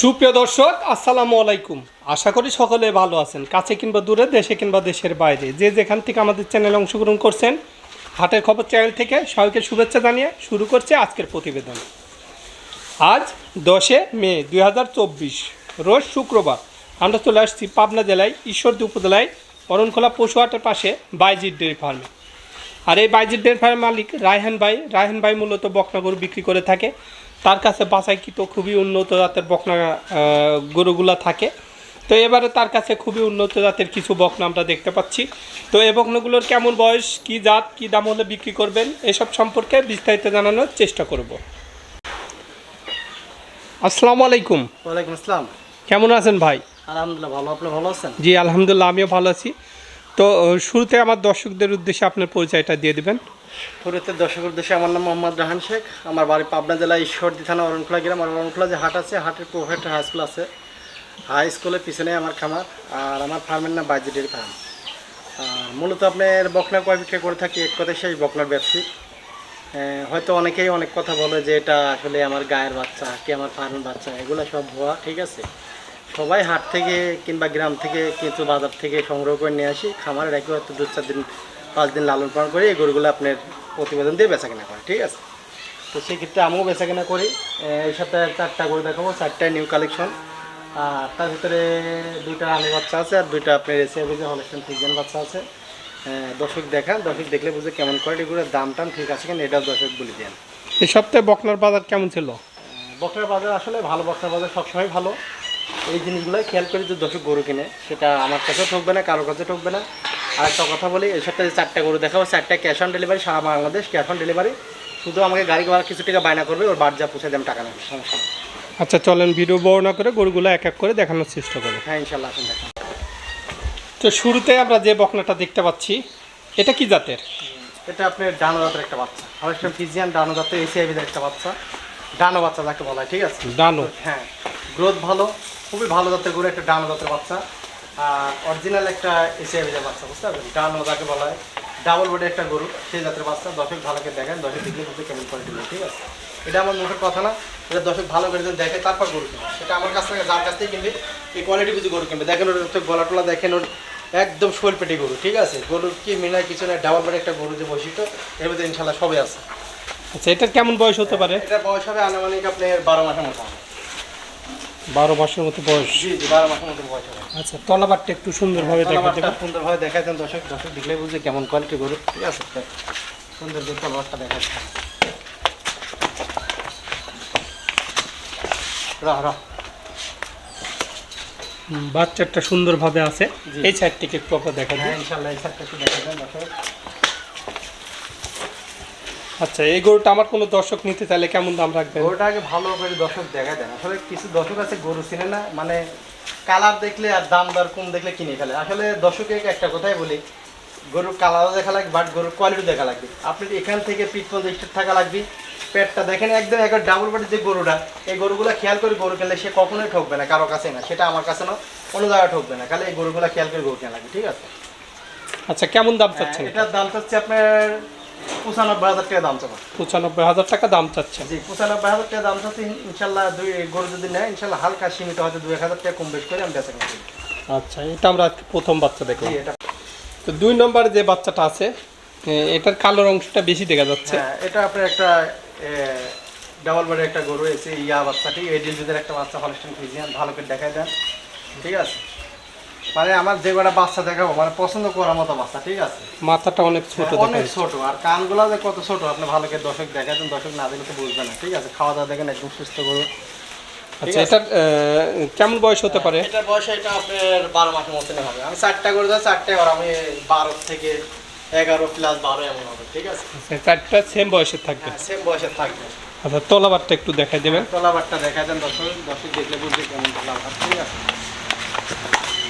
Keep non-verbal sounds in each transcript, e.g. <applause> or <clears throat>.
সুপ্রিয় দর্শক, আসসালামু আলাইকুম। আশা করি সকলে ভালো আছেন। কাছে কিংবা দূরে, দেশে কিংবা দেশের বাইরে। যে যেখান থেকে আমাদের চ্যানেলে অংশগ্রহণ করছেন, হাটের খবর চ্যানেল থেকে সবাইকে শুভেচ্ছা জানিয়ে শুরু করছে আজকের প্রতিবেদন। আজ দশে মে দু হাজার চব্বিশ, রোজ শুক্রবার, আমরা চলে আসছি পাবনা জেলায়, ঈশ্বরদী উপজেলায়, অরণখোলা পশু হাটের পাশে বাইজির ডেয়ারি ফার্মে। আর এই বাইজির ডেয়ারি ফার্মের মালিক রায়হান ভাই। রায়হান ভাই মূলত বকনা গরু বিক্রি করে থাকে। তার কাছে বাছাইকৃত খুবই উন্নত জাতের বকনা গরুগুলা থাকে। তো এবারে তার কাছে খুবই উন্নত জাতের কিছু বকনা আমরা দেখতে পাচ্ছি। তো এই বকনাগুলোর কেমন বয়স কি জাত কি দাম হলে বিক্রি করবেন এসব সম্পর্কে বিস্তারিত জানানোর চেষ্টা করব। আসসালামু আলাইকুম। ওয়ালাইকুম আসসালাম। কেমন আছেন ভাই? আলহামদুলিল্লাহ ভালো। আপনি ভালো আছেন? জি আলহামদুলিল্লাহ আমিও ভালো আছি। তো শুরুতে আমার দর্শকদের উদ্দেশ্যে আপনার পরিচয়টা দিয়ে দিবেন। শুরুতে দর্শক উদ্দেশ্যে আমার নাম মোহাম্মদ রাহান শেখ। আমার বাড়ি পাবনা জেলা ঈশ্বরদী থানা অরণখোলা গ্রাম। আর অরণখোলা যে হাট আছে, হাটের প্রোভাইড হাই স্কুল আছে। হাই স্কুলের পিছনে আমার খামার আর আমার ফার্মের নাম বাইজি ডেয়ারি ফার্ম। আর মূলত আপনার বকনা কয় বিক্রি করে থাকি, এক কথায় সেই বকনার ব্যবসী। হয়তো অনেকেই অনেক কথা বলে যে এটা আসলে আমার গায়ের বাচ্চা কি আমার ফার্মের বাচ্চা, এগুলো সব ভুয়া, ঠিক আছে। সবাই হাট থেকে কিংবা গ্রাম থেকে কিন্তু বাজার থেকে সংগ্রহ করে নিয়ে আসি। খামারে রেখে হয়তো দু চার দিন পাঁচ দিন লালন পালন করে এই গরুগুলো আপনার প্রতিবেদন দিয়ে বেচা কেনা করে ঠিক আছে? তো সেক্ষেত্রে আমিও বেচা কেনা করি এই সপ্তাহে চারটা গরু দেখাবো চারটায় নিউ কালেকশন আর তার ভিতরে দুইটা রানী বাচ্চা আছে আর দুইটা আপনার এসে বুঝে হলেকশন ফিজিয়ান বাচ্চা আছে। দর্শক দেখান দর্শক দেখলে বুঝে কেমন কোয়ালিটি করে দাম টাম ঠিক আছে কিনা এটাও দর্শক বলে দেন। এই সপ্তাহে বকনার বাজার কেমন ছিল? বকরার বাজার আসলে ভালো বকরার বাজার সবসময় ভালো। এই জিনিসগুলোই খেয়াল করে যে দর্শক গরু কিনে সেটা আমার কাছেও ঠকবে না কারোর কাছে ঠকবে না। আর একটা কথা বলি এই সপ্তাহে চারটা গরু দেখাবো। চারটা ক্যাশ অন ডেলিভারি সারা বাংলাদেশ ক্যাশ অন ডেলিভারি শুধু আমাকে গাড়ি ভাড়া কিছু টাকা বায়না করবে ওর বাদ যা পৌঁছে দেন টাকা নেবে সমস্যা আচ্ছা চলেন ভিডিও বর্ণনা করে গরুগুলো এক এক করে দেখানোর চেষ্টা করি। হ্যাঁ ইনশাল্লাহ আসুন দেখেন। তো শুরুতে আমরা যে বকনাটা দেখতে পাচ্ছি এটা কি জাতের? এটা আপনার ডানো জাতের একটা বাচ্চা। হলেস্টন ফিজিয়ান ডানো জাতের এসিআইবিদের একটা বাচ্চা। ডানো বাচ্চা যাকে বলা হয় ঠিক আছে? ডানো। হ্যাঁ গ্রোথ ভালো খুবই ভালো জাতের গরু একটা ডানো জাতের বাচ্চা। অরিজিনাল একটা এসিআই জাতের বাচ্চা বুঝতে পারবেন ডানো যাকে বলা হয়। ডাবল বডি একটা গরু সেই জাতের বাচ্চা। দর্শক ভালো করে দেখেন দর্শক দেখলে বুঝতে কেমন কোয়ালিটি গরু ঠিক আছে? এটা আমার মুখের কথা না এটা দর্শক ভালো করে যদি দেখে তারপর গরু কিনবে। সেটা আমার কাছ থেকে যার কাছ থেকে কিনবে এই কোয়ালিটি বুঝে গরু কিনবে। দেখেন ওর গলা টলা দেখেন ওর একদম শোল পেটে গরু ঠিক আছে? গরুর কি মিলায় কিছু না ডাবল বডি একটা গরু যে বৈশিষ্ট্য এর মধ্যে ইনশাল্লাহ সবই আছে। আচ্ছা এটার কেমন বয়স হতে পারে? এটা বয়স হবে আনুমানিক আপনার বারো মাসের মতো হবে। বারো মাসের মতো বয়স। জি জি বারো মাসের মতো বয়স হবে। আচ্ছা তলাবারটা একটু সুন্দরভাবে দেখা তলাবারটা সুন্দরভাবে দেখাই দেন দর্শক দর্শক দেখলে বুঝে কেমন কোয়ালিটি গরু। ঠিক আছে সুন্দর যে তলাবারটা দেখা রাহ রাহ বাচ্চাটা সুন্দরভাবে আছে। এই সাইড থেকে একটু আপনার দেখা হ্যাঁ দিই। ইনশাল্লাহ এই সাইডটা একটু দেখা দেন দর্শক। আচ্ছা এই গরুটা আমার কোনো দর্শক নিতে চাইলে কেমন দাম রাখবেন? গরুটা আগে ভালো করে দর্শক দেখা দেন। আসলে কিছু দর্শক আছে গরু চিনে না মানে কালার দেখলে আর দাম দর কম দেখলে কিনে ফেলে। আসলে দর্শকে একটা কথাই বলি গরুর কালারও দেখা লাগবে বাট গরুর কোয়ালিটি দেখা লাগবে। আপনি এখান থেকে পর্যন্ত স্টেট থাকা লাগবে। পেটটা দেখেন একদম একবার ডাবল বাটের যে গরুটা এই গরুগুলো খেয়াল করে গরু কিনলে সে কখনোই ঠকবে না কারও কাছে না। সেটা আমার কাছে না কোনো জায়গায় ঠকবে না। খালি এই গরুগুলো খেয়াল করে গরু কেনা লাগবে ঠিক আছে? আচ্ছা কেমন দাম চাচ্ছেন? এটার দাম চাচ্ছে আপনার পঁচানব্বই হাজার টাকা দাম চাপা পঁচানব্বই হাজার টাকা দাম চাচ্ছেন। জি পঁচানব্বই হাজার টাকা দাম চাচ্ছে। ইনশাল্লাহ দুই গরু যদি নেয় ইনশাল্লাহ হালকা সীমিত হয়তো দুই হাজার টাকা কম বেশ করে আমি বেচা কিনা আচ্ছা এটা আমরা প্রথম বাচ্চা দেখলাম। এটা তো দুই নম্বর যে বাচ্চাটা আছে এটার কালোর অংশটা বেশি দেখা যাচ্ছে। হ্যাঁ এটা আপনার একটা ডাবল বাড়ির একটা গরু এসে ইয়া বাচ্চাটি একটা বাচ্চা হলস্টেন ফিজিয়ান ভালো করে দেখাই দেন। ঠিক আছে? মানে আমার যে কটা বাচ্চা দেখাবো মানে পছন্দ করার মতো বাচ্চা ঠিক আছে? মাথাটা অনেক ছোট অনেক ছোট আর কানগুলা যে কত ছোট আপনি ভালো করে দর্শক দেখাই দেন দর্শক না দিলে তো বুঝবে না ঠিক আছে? খাওয়া দাওয়া দেখেন একদম সুস্থ গরু। আচ্ছা কেমন বয়স হতে পারে? এটা বয়স এটা আপনার বারো মাসের মতনই হবে। আমি চারটা করে যাই চারটে আর আমি বারো থেকে এগারো প্লাস বারো এমন হবে ঠিক আছে? আচ্ছা, চারটা সেম বয়সের থাকবে। হ্যাঁ সেম বয়সের থাকবে। আচ্ছা তলাবারটা একটু দেখাই দেবেন। তোলাবারটা দেখাই দেন দর্শক দর্শক দেখলে বুঝবে কেমন তোলাবার ঠিক আছে?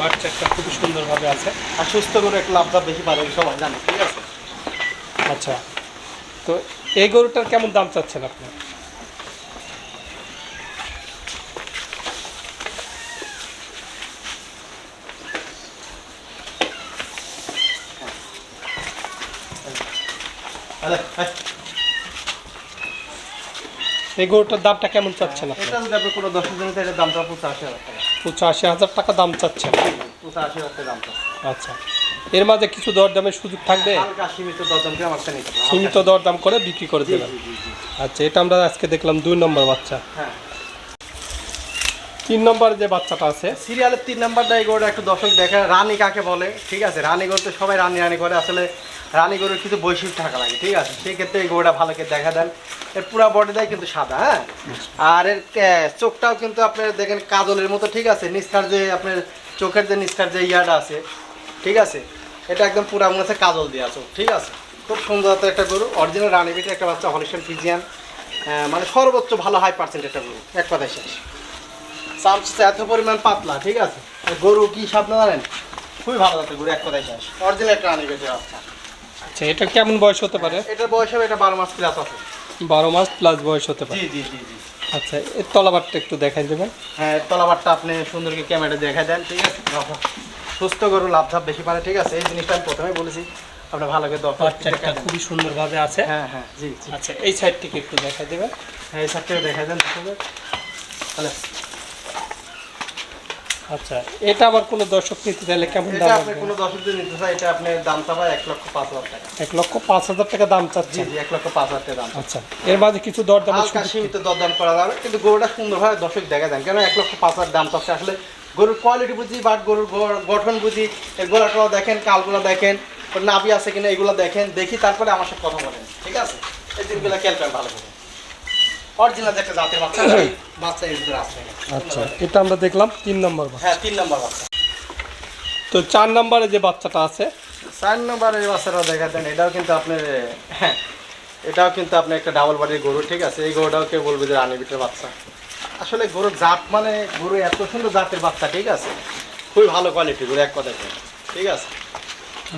বাচ্চাটা খুবই সুন্দরভাবে আছে। আর সুস্থ একটু বেশি পারে সবাই জানে ঠিক আছে? আচ্ছা তো এই গরুটার কেমন দাম চাচ্ছেন আপনি? আরে, এই গরুটার দামটা কেমন চাচ্ছেন এটা যদি আপনি কোনো দশ দিন এটার দামটা পঁচাশি পঁচাশি হাজার টাকা দাম চাচ্ছেন। পঁচাশি হাজার টাকা আচ্ছা। এর মাঝে কিছু দরদামের সুযোগ থাকবে? সীমিত দরদাম করে বিক্রি করে দেবেন। আচ্ছা এটা আমরা আজকে দেখলাম দুই নম্বর বাচ্চা। হ্যাঁ। তিন নম্বর যে বাচ্চাটা আছে সিরিয়ালের তিন নাম্বারটা এই গরুটা একটু দর্শক দেখে রানী কাকে বলে? ঠিক আছে রানী গরু তো সবাই রানী রানী করে। আসলে রানী গরুর কিছু বৈশিষ্ট্য থাকা লাগে, ঠিক আছে? সেই ক্ষেত্রে এই গরুটা ভালো করে দেখা দেন। এর পুরা বডিটাই কিন্তু সাদা হ্যাঁ? আর এর চোখটাও কিন্তু আপনার দেখেন কাজলের মতো, ঠিক আছে? নিস্তার যে আপনার চোখের যে নিস্তার যে ইয়াটা আছে, ঠিক আছে? এটা একদম পুরা মনে হচ্ছে কাজল দেওয়া চোখ, ঠিক আছে? খুব সুন্দর একটা গরু অরিজিনাল রানী বিটের একটা বাচ্চা হলিস্টান ফিজিয়ান মানে সর্বোচ্চ ভালো হাই পার্সেন্ট একটা গরু, এক কথায় শেষ। চামচা এত পরিমাণ পাতলা, ঠিক আছে? গরু কি স্বপ্ন জানেন? খুবই ভালো যাচ্ছে গরু, এক কথায় শেষ। অরিজিনাল একটা রানী বেঁচে বাচ্চা। আচ্ছা এটা কেমন বয়স হতে পারে? এটার বয়স হবে এটা বারো মাস প্লাস আছে। বারো মাস প্লাস বয়স হতে পারে। জি জি জি জি। আচ্ছা এর তলাবারটা একটু দেখাই দেবেন। হ্যাঁ তলাবারটা আপনি সুন্দরকে ক্যামেরা দেখা দেন ঠিক আছে? সুস্থ গরু লাভ ধাপ বেশি পারে ঠিক আছে? এই জিনিসটা আমি প্রথমে বলেছি আপনি ভালো করে দরকার বাচ্চাটা খুবই সুন্দরভাবে আছে। হ্যাঁ হ্যাঁ জি জি। আচ্ছা এই সাইডটিকে একটু দেখাই দেবেন। হ্যাঁ এই সাথে দেখা দেন। তাহলে আচ্ছা এটা আবার কোনো দর্শক নিতে চাইলে কেমন দাম আপনি কোনো দর্শক যদি নিতে চাই এটা আপনার দাম চাবা এক লক্ষ পাঁচ হাজার টাকা। এক লক্ষ পাঁচ হাজার টাকা দাম জি চাচ্ছেন? জি এক লক্ষ পাঁচ হাজার টাকা দাম। আচ্ছা এর মাঝে কিছু দরদামের হালকা সীমিত দরদাম করা যাবে কিন্তু গরুটা সুন্দরভাবে দর্শক দেখা দেন কেন এক লক্ষ পাঁচ হাজার দাম চাচ্ছে? আসলে গরুর কোয়ালিটি বুঝি বাট গরুর গঠন বুঝি এর দেখেন কালগুলো দেখেন নাভি আছে কিনা এগুলো দেখেন দেখি তারপরে আমার সাথে কথা বলেন ঠিক আছে? এই দিনগুলো খেয়াল করেন ভালো করে। অরিজিনাল একটা জাতের বাচ্চা বাচ্চা এর ভিতরে আছে। আচ্ছা এটা আমরা দেখলাম তিন নম্বর হ্যাঁ তিন নম্বর বাচ্চা। তো চার নম্বরে যে বাচ্চাটা আছে? চার নম্বরের বাচ্চাটা দেখা দেন এটাও কিন্তু আপনার হ্যাঁ এটাও কিন্তু আপনার একটা ডাবল বাড়ির গরু ঠিক আছে? এই গরুটাও কেউ বলবে যে রানী বিটের বাচ্চা। আসলে গরুর জাত মানে গরু এত সুন্দর জাতের বাচ্চা ঠিক আছে? খুবই ভালো কোয়ালিটি গরু এক কথায় বলে। ঠিক আছে?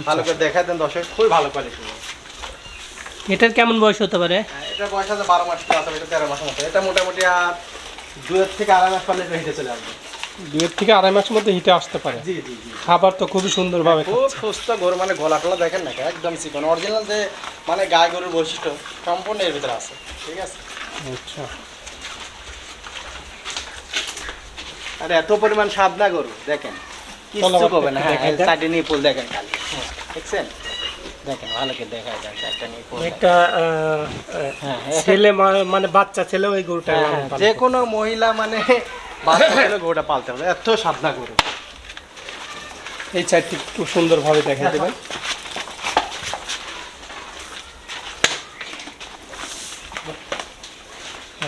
ভালো করে দেখা দেন দর্শক খুবই ভালো কোয়ালিটি এটার কেমন বয়স হতে পারে? হ্যাঁ, এটা বয়স আছে বারো মাস প্লাস এটা তেরো মতো। এটা মোটামুটি আর দুয়ের থেকে আড়াই মাস পারলে হেঁটে চলে আসবে। দুয়ের থেকে আড়াই মাসের মধ্যে হিটে আসতে পারে। জি জি জি। খাবার তো খুবই সুন্দরভাবে খুব সুস্থ গরু মানে গলা টলা দেখেন না একদম চিকন। অরিজিনাল যে মানে গায়ে গরুর বৈশিষ্ট্য সম্পূর্ণ এর ভিতরে আছে ঠিক আছে? আচ্ছা। আর এত পরিমাণ স্বাদ না গরু দেখেন করবে না। হ্যাঁ দেন। চারটে দেখেন খালি দেখছেন? দেখেন ভালো করে দেখা চারটে একটা হ্যাঁ, আহ, ছেলে মানে বাচ্চা ছেলে ওই গরুটা হ্যাঁ, হ্যাঁ, যে কোনো মহিলা মানে বাচ্চা ছেলে গরুটা পালতে হবে। এত গরু। এই সাইডটি একটু সুন্দরভাবে দেখা দেবেন।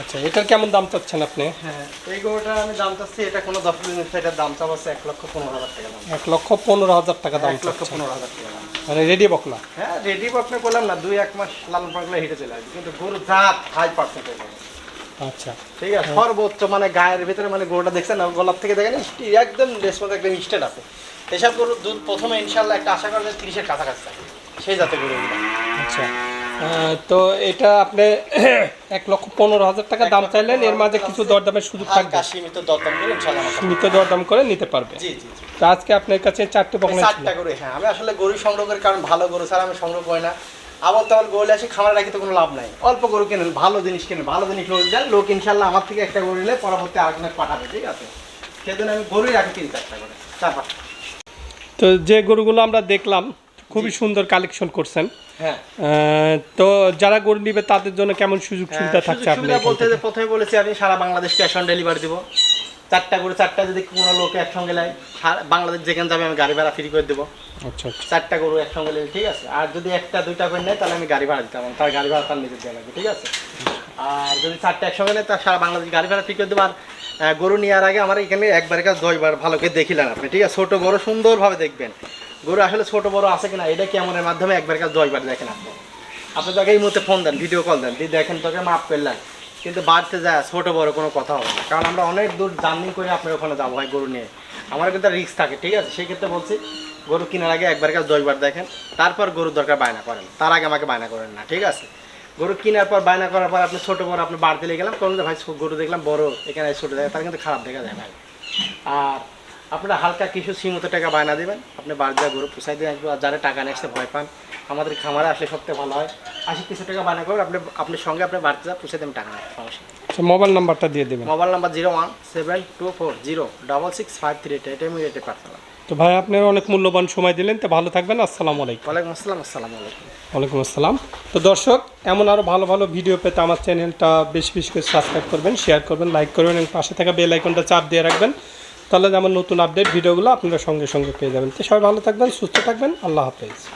আচ্ছা এটার কেমন দাম চাচ্ছেন আপনি? হ্যাঁ এই গরুটা আমি দাম চাচ্ছি এটা কোনো দশ এটার দাম আছে এক লক্ষ পনেরো হাজার টাকা দাম। এক লক্ষ পনেরো হাজার টাকা দাম এক লক্ষ পনেরো হাজার টাকা মানে রেডি বকলা। হ্যাঁ রেডি বকলা বললাম না দুই এক মাস লালন পাকলে হেঁটে চলে আসবে। কিন্তু গরু জাত হাই পার্সেন্টেজ আচ্ছা। ঠিক আছে সর্বোচ্চ মানে গায়ের ভিতরে মানে গরুটা দেখছেন না গলার থেকে দেখেন একদম রেসপন্স একদম স্টেট আছে। এসব গরুর দুধ প্রথমে ইনশাল্লাহ একটা আশা করা যায় তিরিশের কাছাকাছি থাকে। সেই জাতের গরুগুলো। আচ্ছা। তো এটা আপনি <clears throat> এক লক্ষ পনেরো হাজার টাকা দাম চাইলেন এর মাঝে কিছু দরদামের সুযোগ থাকবে। সীমিত দরদাম করে সীমিত দরদাম নিতে পারবে। জি জি জি। তো আজকে আপনার কাছে চারটে বকনা চারটা গরু হ্যাঁ আমি আসলে গরু সংগ্রহ করি কারণ ভালো গরু ছাড়া আমি সংগ্রহ করি না। আবার তাহলে গরু আসি খামার রাখি তো কোনো লাভ নাই। অল্প গরু কেনেন ভালো জিনিস কেনেন ভালো জিনিস লোক দেন লোক ইনশাল্লাহ আমার থেকে একটা গরু নিলে পরবর্তী আরেকজনের পাঠাবে ঠিক আছে? সেজন্য আমি গরুই রাখি তিন চারটা করে চার পাঁচটা। তো যে গরুগুলো আমরা দেখলাম খুবই সুন্দর কালেকশন করছেন। হ্যাঁ। তো যারা গরু নিবে তাদের জন্য কেমন সুযোগ সুবিধা হ্যাঁ, থাকছে আপনি বলতে যে প্রথমে বলেছি আমি সারা বাংলাদেশ ক্যাশ অন ডেলিভারি দিব। চারটা করে চারটা যদি কোনো লোক একসঙ্গে নেয় বাংলাদেশ যেখানে যাবে আমি গাড়ি ভাড়া ফ্রি করে দেবো। আচ্ছা আচ্ছা। চারটা গরু একসঙ্গে নেবে ঠিক আছে। আর যদি একটা দুইটা করে নেয় তাহলে আমি গাড়ি ভাড়া দিতাম। তার গাড়ি ভাড়া তার নিজের দেওয়া লাগবে ঠিক আছে? আর যদি চারটা একসঙ্গে নেয় তার সারা বাংলাদেশ গাড়ি ভাড়া ফ্রি করে দেবো। আর গরু নেওয়ার আগে আমার এখানে একবার কাজ দশবার ভালো করে দেখিলেন আপনি ঠিক আছে? ছোটো বড় সুন্দরভাবে দেখবেন। গরু আসলে ছোট, বড় আছে কিনা, এটা ক্যামেরার মাধ্যমে একবার কাজ দশবার দেখেন আপনি? আপনি তোকে এই মুহূর্তে ফোন দেন ভিডিও কল দেন, দিয়ে দেখেন তোকে মাপ করলেন। কিন্তু বাড়তে যায় ছোট, বড় কোনো কথা হবে না। কারণ আমরা অনেক দূর জার্নি করে আপনার ওখানে যাব হয় গরু নিয়ে। আমার কিন্তু রিস্ক থাকে, ঠিক আছে? সেই ক্ষেত্রে বলছি, গরু কেনার আগে একবার কাজ দশবার দেখেন। তারপর গরুর দরকার বায়না করেন। তার আগে আমাকে বায়না করেন না, ঠিক আছে? গরু কেনার পর, বায়না করার পর আপনি ছোটো, বড় আপনি বাড়তে লেগে গেলাম কোন ভাই গরু দেখলাম, বড় এখানে ছোটো দেখে তার কিন্তু খারাপ দেখা যায় ভাই। আর আপনারা হালকা কিছু সীমিত টাকা বায়না দেবেন। আপনি যা গরু পুষাই দিয়ে আসব আর যারা টাকা নিয়ে আসতে ভয় পান আমাদের খামারে আসলে সবথেকে ভালো হয়। আশি কিছু টাকা বায়না করবেন আপনি আপনার সঙ্গে আপনার বাড়িতে যা পুষে দেবেন টাকা নেই সমস্যা আচ্ছা মোবাইল নাম্বারটা দিয়ে দেবেন। Mobile number zero one seven two four zero double six five three eight এটা আমি রেটে পাঠালাম। তো ভাই আপনারা অনেক মূল্যবান সময় দিলেন তো ভালো থাকবেন আসসালামু আলাইকুম। ওয়ালাইকুম আসসালাম আসসালামু আলাইকুম। ওয়ালাইকুম আসসালাম। তো দর্শক এমন আরও ভালো ভালো ভিডিও পেতে আমার চ্যানেলটা বেশি বেশি করে সাবস্ক্রাইব করবেন শেয়ার করবেন লাইক করবেন এবং পাশে থাকা বেল আইকনটা চাপ দিয়ে রাখবেন। তাহলে আমার নতুন আপডেট ভিডিওগুলো আপনারা সঙ্গে সঙ্গে পেয়ে যাবেন। তো সবাই ভালো থাকবেন, সুস্থ থাকবেন, আল্লাহ হাফেজ।